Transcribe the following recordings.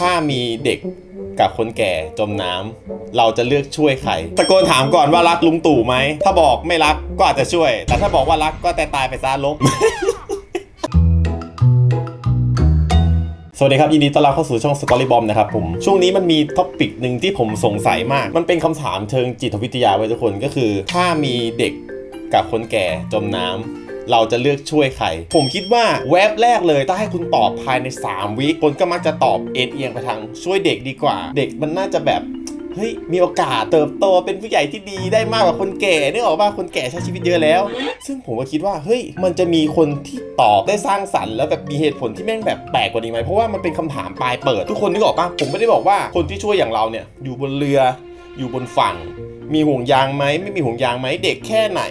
ถ้ามีเด็กกับคนแก่จมน้ำเราจะเลือกช่วยใครตะโกนถามก่อนว่ารักลุงตู่ไหม ถ้าบอกไม่รักก็อาจจะช่วย แต่ถ้าบอกว่ารักก็แต่ตายไปซะลบสวัสดีครับยินดีต้อนรับเข้าสู่ช่อง Story Bomb นะครับผมช่วงนี้มันมีท็อปิกหนึ่งที่ผมสงสัยมาก มันเป็นคำถามเชิงจิตวิทยาไว้ทุกคนก็คือ ถ้ามีเด็กกับคนแก่จมน้ำ เราจะเลือกช่วยใคร ผมคิดว่าแวบแรกเลยถ้าให้คุณตอบภายใน 3 วิคนก็มักจะตอบเอ็นเอียงไปทางช่วยเด็กดีกว่า เด็กมันน่าจะแบบเฮ้ยมีโอกาสเติบโตเป็นผู้ใหญ่ที่ดีได้มากกว่าคนแก่นึกออกว่าคนแก่ใช้ชีวิตเยอะแล้ว ซึ่งผมก็คิดว่าเฮ้ยมันจะมีคนที่ตอบได้สร้างสรรค์แล้วแบบมีเหตุผลที่แม่งแบบแปลกกว่านี้ไหมเพราะว่ามันเป็นคำถามปลายเปิดทุกคนนึกออกปะผมไม่ได้บอกว่าคนที่ช่วยอย่างเราเนี่ยอยู่บนเรืออยู่บนฝั่ง มีห่วงยางไหมไม่มีห่วงยางไหมเด็กแค่ไหน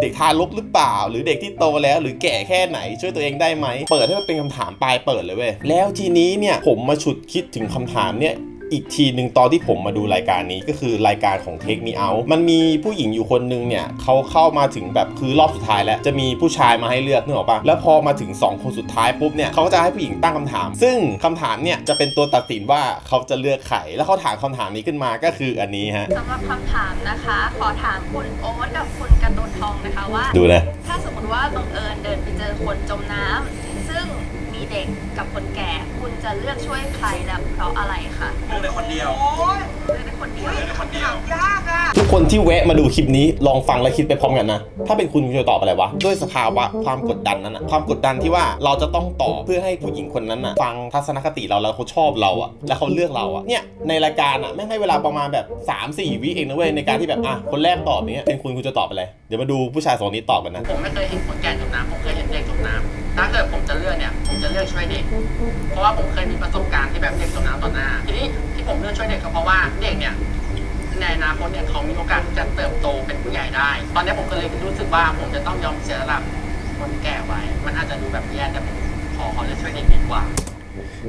เด็กทารกหรือเปล่า หรือเด็กที่โตแล้ว หรือแก่แค่ไหน ช่วยตัวเองได้ไหมเปิดให้มันเป็นคำถามปลายเปิดเลยเว้ยแล้วทีนี้เนี่ยผมมาฉุดคิดถึงคำถามเนี่ย อีกทีหนึ่งตอนที่ผมมาดูรายการนี้ก็คือรายการของ Take Me Out มันมีผู้หญิงอยู่คนนึงเนี่ยเขาเข้ามาถึงแบบคือรอบสุดท้ายแล้วจะมีผู้ชายมาให้เลือกนึกออกปะแล้วพอมาถึง 2 คนสุดท้ายปุ๊บเนี่ยเขาก็จะให้ผู้หญิงตั้งคำถาม ซึ่งคำถามเนี่ยจะเป็นตัวตัดสินว่าเขาจะเลือกใครแล้วเขาถามคำถามนี้ขึ้นมาก็คืออันนี้ฮะสำหรับคำถามนะคะ ขอถามคุณโอ๊ตกับคุณการ์ตูนทองนะคะว่าดูนะถ้าสมมติว่าบังเอิญเดินไปเจอคนจมน้ำซึ่ง มีเด็กกับคนแก่ คุณจะเลือกช่วยใครและเพราะอะไรคะเลือกได้คนเดียวเลือกเป็นคนเดียว เลือกได้คนเดียวทุก คนที่แวะมาดูคลิปนี้ลองฟังและคิดไปพร้อมกันนะ ถ้าเป็นคุณคุณจะตอบอะไรวะ ด้วยสภาวะความกดดันนั้นนะความกดดันที่ว่าเราจะต้องตอบเพื่อให้ผู้หญิงคนนั้นนะฟังทัศนคติเราแล้วเขาชอบเราอะแล้วเขาเลือกเราอะเนี่ยในรายการอะแม่งให้เวลาประมาณแบบ 3 4 วิเองนะเว้ยในการที่แบบอะคนแรกตอบเนี้ยเป็นคุณคุณจะตอบอะไรเดี๋ยวมาดูผู้ชายสองนี้ตอบกันนะผมไม่เคยเห็นคนแก่จมน้ำผมเคยเห็นเด็กจมน้ำถ้าเกิดผมจะเลือกเนี่ยผมจะเลือกช่วยเด็ก เพราะว่าผมเคยมีประสบการณ์ที่แบบเด็กจมน้ำต่อหน้าทีนี้ที่ผมเลือกช่วยเด็กก็เพราะว่าเด็กเนี่ย ในอนาคตเนี่ยเขามีโอกาสที่จะเติบโตเป็นผู้ใหญ่ได้ ตอนนี้ผมก็เลยรู้สึกว่าผมจะต้องยอมเสียสละคนแก่ไว้ มันอาจจะดูแบบแย่แต่ผมขอขอเลือกช่วยเด็กดีกว่า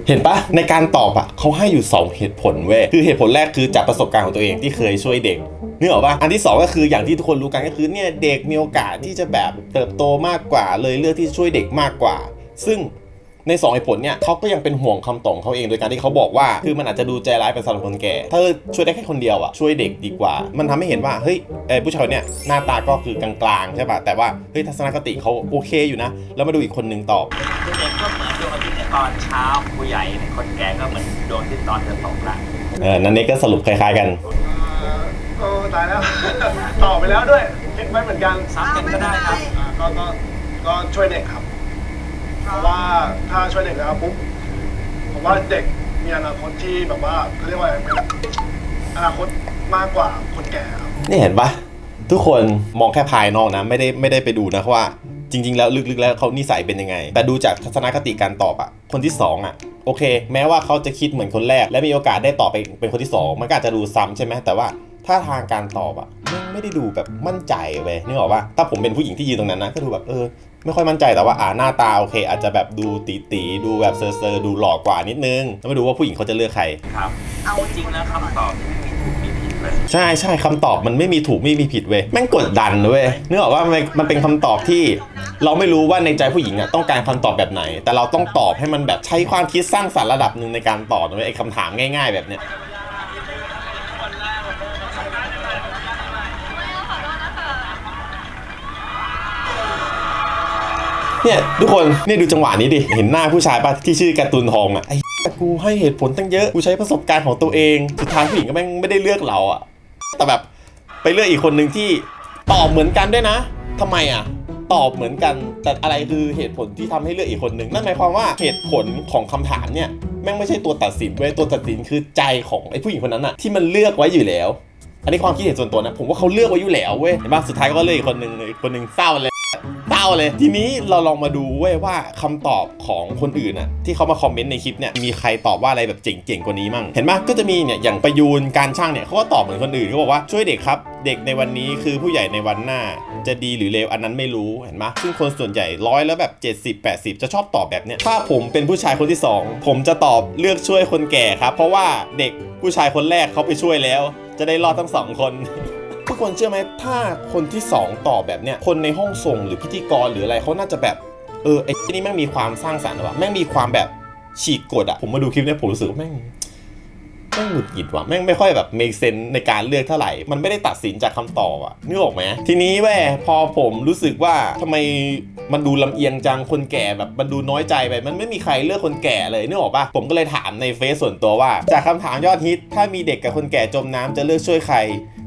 เห็นปะในการตอบอะเขาให้อยู่ 2 เหตุผลเว้ยคือเหตุผลแรกคือจากประสบการณ์ของตัวเองที่เคยช่วยเด็กเนึกออกปะอันที่ 2 ก็คืออย่างที่ทุกคนรู้กันก็คือเนี่ยเด็กมีโอกาสที่จะแบบเติบโตมากกว่า เลยเลือกที่จะช่วยเด็กมากกว่า ซึ่ง ใน2เหตุผลเนี่ยเขาก็ยังเป็นห่วงคำตอบของเขาเองโดยการที่เขาบอกว่า คือมันอาจจะดูใจร้ายเป็นสำหรับคนแก่ ถ้าช่วยได้แค่คนเดียวอะช่วยเด็กดีกว่า มันทำให้เห็นว่าเฮ้ยไอ้ผู้ชายคนเนี่ยหน้าตาก็คือกลางๆใช่ปะแต่ว่าเฮ้ยทัศนคติเขาโอเคอยู่นะ แล้วมาดูอีกคนนึงตอบเด็กก็เหมือนดวงอาทิตย์ในตอนเช้าผู้ใหญ่ในคนแก่ก็เหมือนดวงอาทิตย์ตอนจะตกละเออนั่นเองก็สรุปคล้ายๆกันโอ้ตายแล้วตอบไปแล้วด้วยคิดไว้เหมือนกันซ้ำกันก็ได้ครับอ่าก็ก็ก็ช่วยเด็กครับ เพราะว่าถ้าช่วยเด็กแล้วปุ๊บผมว่าเด็กมีอนาคตที่แบบว่าเขาเรียกว่าอะไรอนาคตมากกว่าคนแก่ครับนี่เห็นปะทุกคนมองแค่ภายนอกนะ ไม่ได้ไม่ได้ไปดูนะว่า จริง ๆ แล้วลึกๆแล้วเขานิสัยเป็นยังไง แต่ดูจากทัศนคติการตอบอะคนที่สองอะโอเค แม้ว่าเขาจะคิดเหมือนคนแรก และมีโอกาสได้ตอบไปเป็นคนที่สองมันก็อาจจะดูซ้ำใช่ไหมแต่ว่าถ้าทางการตอบอะมันไม่ได้ดูแบบมั่นใจเว้ยนึกออกปะถ้าผมเป็นผู้หญิงที่ยืนตรงนั้นนะก็ดูแบบเออ ไม่ค่อยมั่นใจแต่ว่าอ่าหน้าตาโอเค อาจจะแบบดูตีตีๆดูแบบเซอร์เซอร์ดูหล่อกว่านิดนึงแล้วมาดูว่าผู้หญิงเขาจะเลือกใคร ครับจริงๆแล้วคำตอบที่ไม่มีถูกมีผิดเลยใช่ใช่คำตอบมันไม่มีถูกไม่มีผิดเว้ยแม่งกดดันเว้ยนึกออกว่ามันมันเป็นคำตอบที่ เราไม่รู้ว่าในใจผู้หญิงอะต้องการคำตอบแบบไหน แต่เราต้องตอบให้มันแบบใช้ความคิดสร้างสรรค์ระดับหนึ่งในการตอบนะเว้ยไอ้คำถามง่าย ๆ แบบเนี้ย เนี่ยทุกคนเนี่ยดูจังหวะนี้ดิ เห็นหน้าผู้ชายปะที่ชื่อการ์ตูนทองอะไอ้กูให้เหตุผลตั้งเยอะ กูใช้ประสบการณ์ของตัวเอง สุดท้ายผู้หญิงก็แม่งไม่ได้เลือกเราอะ แต่แบบไปเลือกอีกคนหนึ่งที่ตอบเหมือนกันด้วยนะทำไมอะตอบเหมือนกัน แต่อะไรคือเหตุผลที่ทำให้เลือกอีกคนหนึ่งนั่นหมายความว่าเหตุผลของคำถามเนี่ยแม่งไม่ใช่ตัวตัดสินเว้ยตัวตัดสินคือใจของไอ้ผู้หญิงคนนั้นอะที่มันเลือกไว้อยู่แล้ว อันนี้ความคิดเห็นส่วนตัวนะ ผมว่าเขาเลือกไว้อยู่แล้วเว้ยเห็นปะสุดท้ายก็เลือกอีกคนหนึ่งอีกคนหนึ่งเศร้าเลยาเลย ทีนี้เราลองมาดูเว้ยว่าคำตอบของคนอื่นน่ะที่เขามาคอมเมนต์ในคลิปเนี่ยมีใครตอบว่าอะไรแบบเจ๋งๆกว่านี้มั่งเห็นปะก็จะมีเนี่ยอย่างประยูนการช่างเนี่ยเขาก็ตอบเหมือนคนอื่นเขาบอกว่าช่วยเด็กครับเด็กในวันนี้คือผู้ใหญ่ในวันหน้า จะดีหรือเลวอันนั้นไม่รู้เห็นปะซึ่งคนส่วนใหญ่ร้อยแล้วแบบ 70 80 จะชอบตอบแบบเนี้ยถ้าผมเป็นผู้ชายคนที่สองผมจะตอบเลือกช่วยคนแก่ครับ เพราะว่าเด็กผู้ชายคนแรกเขาไปช่วยแล้ว จะได้รอดทั้งสองคน กคนเชื่อไหมถ้าคนที่ 2 ตอบแบบเนี้ยคนในห้องส่งหรือพิธีกรหรืออะไรเขาน่าจะแบบเออไอ้นี่แม่งมีความสร้างสรรค์ว่ะแม่งมีความแบบฉีกกฎอะผมมาดูคลิปเนี้ยผมรู้สึกว่าแม่งแม่งหงุดหงิดว่ะแม่งไม่ค่อยแบบ make sense ในการเลือกเท่าไหร่ มันไม่ได้ตัดสินจากคำตอบอะนึกออกไหมทีนี้แว่พอผมรู้สึกว่าทำไมมันดูลำเอียงจังคนแก่แบบมันดูน้อยใจไป มันไม่มีใครเลือกคนแก่เลยนึกออกปะผมก็เลยถามในเฟซส่วนตัวว่า จากคำถามยอดฮิตถ้ามีเด็กกับคนแก่จมน้ำจะเลือกช่วยใคร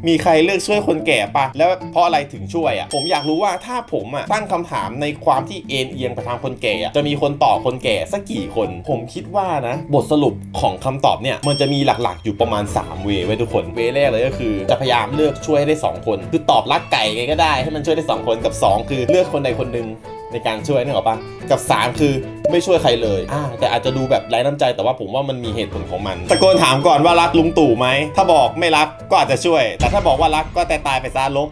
มีใครเลือกช่วยคนแก่ปะแล้วเพราะอะไรถึงช่วยอะผมอยากรู้ว่าถ้าผมอะตั้งคำถามในความที่เอ็นเอียงไปทางคนแก่จะมีคนตอบคนแก่สักกี่คน ผมคิดว่านะ บทสรุปของคำตอบเนี่ยมันจะมีหลักๆ อยู่ประมาณ 3 เวไว้ทุกคนเวแรกเลยก็คือ จะพยายามเลือกช่วยให้ได้ 2 คน คือตอบรักไก่ไงก็ได้ให้มันช่วยได้ 2 คนกับ 2 คือเลือกคนใดคนหนึ่ง ในการช่วยนึกออกปะกับ 3 คือไม่ช่วยใครเลยอ่าแต่อาจจะดูแบบไร้น้ำใจแต่ว่าผมว่ามันมีเหตุผลของมัน ตะโกนถามก่อนว่ารักลุงตู่ไหม ถ้าบอกไม่รักก็อาจจะช่วย แต่ถ้าบอกว่ารักก็แต่ตายไปซะลบ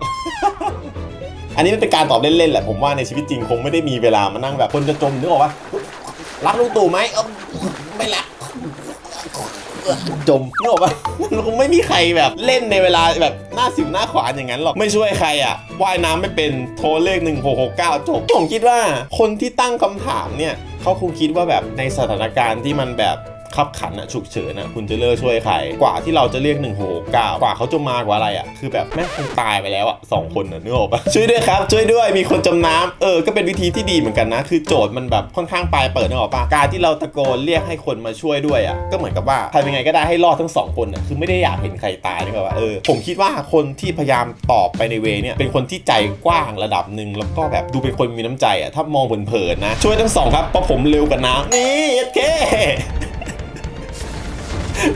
อันนี้มันเป็นการตอบเล่นๆแหละผมว่าในชีวิตจริงคงไม่ได้มีเวลามานั่งแบบคนจะจมนึกออกปะรักลุงตู่ไหมเอ้าไม่รัก จมนึกออกปะมันคงไม่มีใครแบบเล่นในเวลาแบบหน้าสิวหน้าขวานอย่างนั้นหรอก ไม่ช่วยใครอะว่ายน้ำไม่เป็นโทรเลข 1669จบผมคิดว่าคนที่ตั้งคำถามเนี่ยเขาคงคิดว่าแบบในสถานการณ์ที่มันแบบ ขับขันอะฉุกเฉินอะคุณจะเลือกช่วยใคร กว่าที่เราจะเรียก1669กกว่าเขาจะมากว่าอะไรอะคือแบบแม่คงตายไปแล้วอะสองคนอะนึกออกปะช่วยด้วยครับ ช่วยด้วยมีคนจมน้ำเออก็เป็นวิธีที่ดีเหมือนกันนะ คือโจทย์มันแบบค่อนข้างปลายเปิดนึกออกปะการที่เราตะโกนเรียกให้คนมาช่วยด้วยอะก็เหมือนกับว่าทำยังไงก็ได้ให้รอดทั้งสองคนอะคือไม่ได้อยากเห็นใครตายนึกออกปะเออผมคิดว่าคนที่พยายามตอบไปในเวเนี่ยเป็นคนที่ใจกว้างระดับหนึ่งแล้วก็แบบดูเป็นคนมีน้ำใจอะถ้ามองเผินๆนะช่วยทั้งสองครับเพราะผมเร็วกว่าน้ำนี่โอเค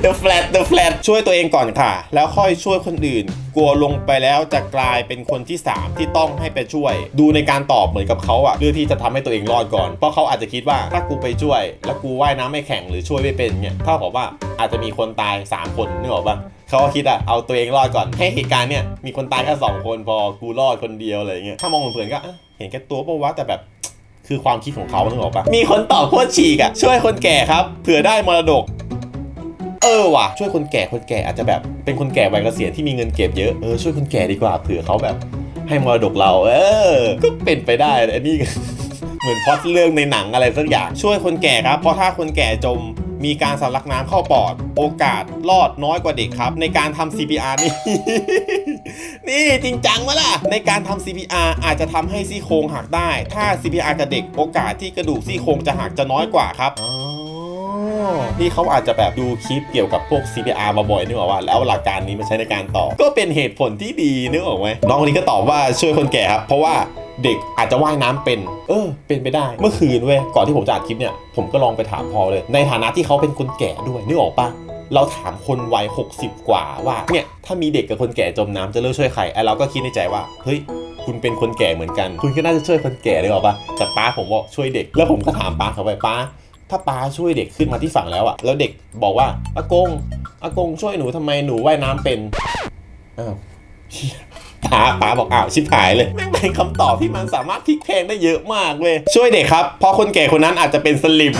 The flat The flat ช่วยตัวเองก่อนค่ะ แล้วค่อยช่วยคนอื่น กลัวลงไปแล้วจะกลายเป็นคนที่ 3 ที่ต้องให้ไปช่วย ดูในการตอบเหมือนกับเขาอะเพื่อที่จะทำให้ตัวเองรอดก่อน เพราะเขาอาจจะคิดว่าถ้ากูไปช่วย แล้วกูว่ายน้ำไม่แข็งหรือช่วยไม่เป็นเนี่ยเท่ากับว่าอาจจะมีคนตาย 3 คนนึกออกปะเขาก็คิดอะเอาตัวเองรอดก่อนให้เหตุการณ์เนี่ยมีคนตายแค่สองคนพอกูรอดคนเดียวอะไรเงี้ยถ้ามองเผินๆก็เห็นแค่ตัวปะวะแต่แบบคือความคิดของเขานึกออกปะมีคนตอบโคตรฉีกอะช่วยคนแก่ครับเผื่อได้มรดก เออว่ะช่วยคนแก่คนแก่อาจจะแบบเป็นคนแก่วัยเกษียณที่มีเงินเก็บเยอะเออช่วยคนแก่ดีกว่าเผื่อเขาแบบ ให้มรดกเรา เออ ก็เป็นไปได้อันนี้เหมือนพอดเรื่องในหนังอะไรสักอย่างช่วยคนแก่ครับ เพราะถ้าคนแก่จมมีการสำลักน้ำเข้าปอด โอกาสรอดน้อยกว่าเด็กครับ ในการทำ CPR นี่ นี่จริงจังวะล่ะ ในการทำ CPR อาจจะทำให้ซี่โครงหักได้ ถ้า CPR กับเด็กโอกาสที่กระดูกซี่โครงจะหักจะน้อยกว่าครับ นี่เขาอาจจะแบบดูคลิปเกี่ยวกับพวก CPR มาบ่อยนึกออกว่าแล้วหลักการนี้มาใช้ในการตอบก็เป็นเหตุผลที่ดีนึกออกไหมน้องคนนี้ก็ตอบว่าช่วยคนแก่ครับ เพราะว่าเด็กอาจจะว่ายน้ำเป็น เออ เป็นไปได้ เมื่อคืนเว้ย ก่อนที่ผมจะอัดคลิปเนี่ย ผมก็ลองไปถามพอเลย ในฐานะที่เขาเป็นคนแก่ด้วย นึกออกปะเราถามคนวัย 60 กว่าว่า เนี่ย ถ้ามีเด็กกับคนแก่จมน้ำจะเลือกช่วยใคร ไอ้เราก็คิดในใจว่า เฮ้ย คุณเป็นคนแก่เหมือนกัน คุณก็น่าจะช่วยคนแก่ได้หรอปะแต่ป้าผมบอกช่วยเด็ก แล้วผมก็ถามป้าเขาไปป้า ถ้าป้าช่วยเด็กขึ้นมาที่ฝั่งแล้วอะแล้วเด็กบอกว่าอากงอากงช่วยหนูทำไมหนูว่ายน้ำเป็นอ้าวป้าป้าบอกอ้าวชิบหายเลยแม่งเป็นคำตอบที่มันสามารถพลิกแพงได้เยอะมากเว้ยช่วยเด็กครับ เพราะคนแก่คนนั้นอาจจะเป็นสลิม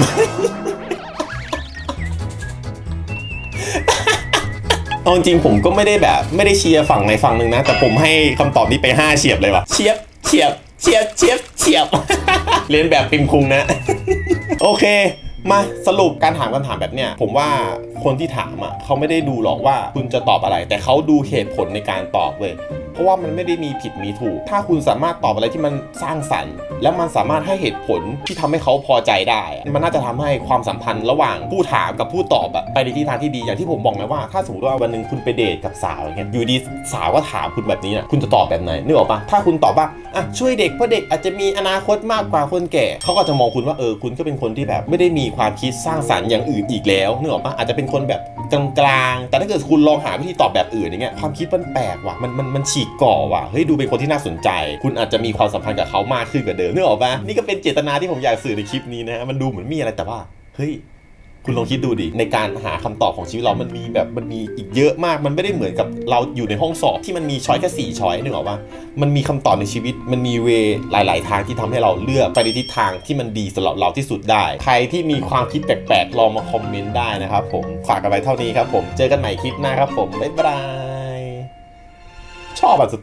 เอาจริงผมก็ไม่ได้แบบ ไม่ได้เชียร์ฝั่งไหนฝั่งหนึ่งนะ แต่ผมให้คำตอบนี้ไป 5 เฉียบเลยว่ะเฉียบเฉียบเฉียบเฉียบเฉียบเรียนแบบปิมคุงนะ โอเค มาสรุปการถามคำถามแบบเนี้ยผมว่าคนที่ถามอะเขาไม่ได้ดูหรอกว่าคุณจะตอบอะไร แต่เขาดูเหตุผลในการตอบเว้ยเพราะว่ามันไม่ได้มีผิดมีถูก ถ้าคุณสามารถตอบอะไรที่มันสร้างสรรค์ แล้วมันสามารถให้เหตุผลที่ทำให้เขาพอใจได้ มันน่าจะทำให้ความสัมพันธ์ระหว่างผู้ถามกับผู้ตอบอะไปในทิศทางที่ดีอย่างที่ผมบอกไงว่าถ้าสมมติว่าวันหนึ่งคุณไปเดทกับสาวอย่างเงี้ยอยู่ดีสาวก็ถามคุณแบบนี้นะคุณจะตอบแบบไหนนึกออกปะถ้าคุณตอบว่าอะช่วยเด็กเพราะเด็กอาจจะมีอนาคตมากกว่าคนแก่เขาก็จะมองคุณว่าเออคุณก็เป็นคนที่แบบไม่ได้มีความคิดสร้างสรรค์อย่างอื่นอีกแล้วนึกออกปะอาจจะเป็นคนแบบกลางๆแต่ถ้าเกิดคุณลองหาวิธีตอบแบบอื่นอย่างเงี้ยความคิดมันแปลกว่ะมันมันมันฉีกก่อว่ะเฮ้ยดูเป็นคนที่น่าสนใจ คุณอาจจะมีความสัมพันธ์กับเขามากขึ้นกว่าเดิมนึกออกปะนี่ก็เป็นเจตนาที่ผมอยากสื่อในคลิปนี้นะฮะมันดูเหมือนมีอะไรแต่ว่าเฮ้ยคุณลองคิดดูดิ ในการหาคำตอบของชีวิตเรา มันมีแบบมันมีอีกเยอะมาก มันไม่ได้เหมือนกับเราอยู่ในห้องสอบที่มันมีช้อยแค่สี่ช้อยนึกออกปะมันมีคำตอบในชีวิต มันมีเวย์หลาย ๆ ทางที่ทำให้เราเลือกไปในทิศทางที่มันดีสำหรับเราที่สุดได้ ใครที่มีความคิดแปลกๆลองมาคอมเมนต์ได้นะครับผมฝากกันไว้เท่านี้ครับผมเจอกันใหม่คลิปหน้าครับผมบ๊ายบาย ชอบอันสุ